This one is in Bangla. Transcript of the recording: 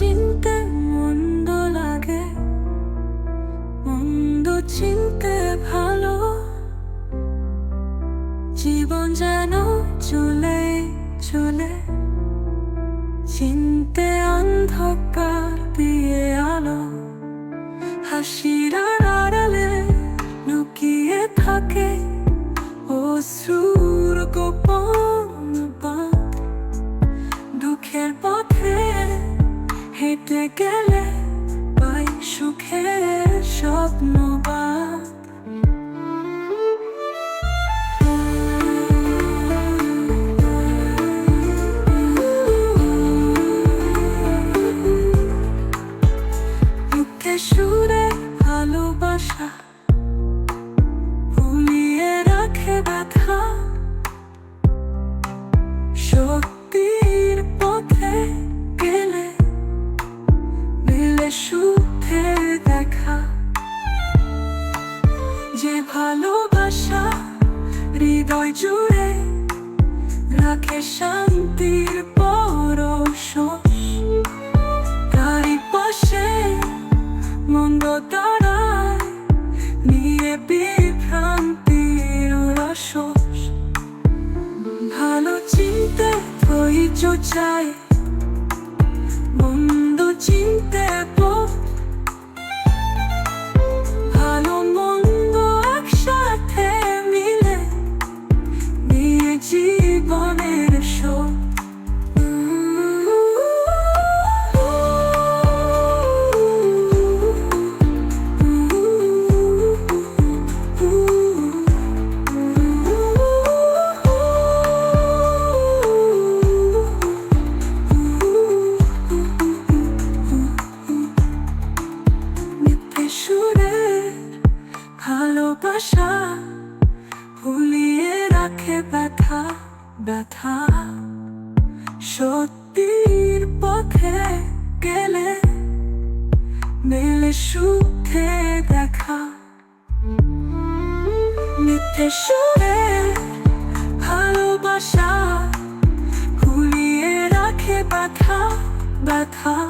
চিনতে মন্দ লাগে, মন্দ চিনতে ভালো। জীবন যেন চলে চলে। চিনতে অন্ধকার দিয়ে আলো, হাসির আড়ালে লুকিয়ে থাকে, অশ্রু গেলে পাই সুখের স্বপ্ন বাঁধ। যে ভালোবাসা হৃদয় জুড়ে রাখে শান্তির পরশ তারই পাশে মন্দ দাঁড়ায় নিয়ে বিভ্রান্তির রসস ভালো চিনতে ধৈর্য চাই মন্দ চিনতে জীবনের শোক। ভালোবাসা ভুলিয়ে রাখে ব্যথা। ব্যথা সত্যির পথে গেলে মেলে সুখে দেখা। মিথ্যে সুরে ভালোবাসা ঘুরিয়ে রাখে ব্যথা ব্যথা।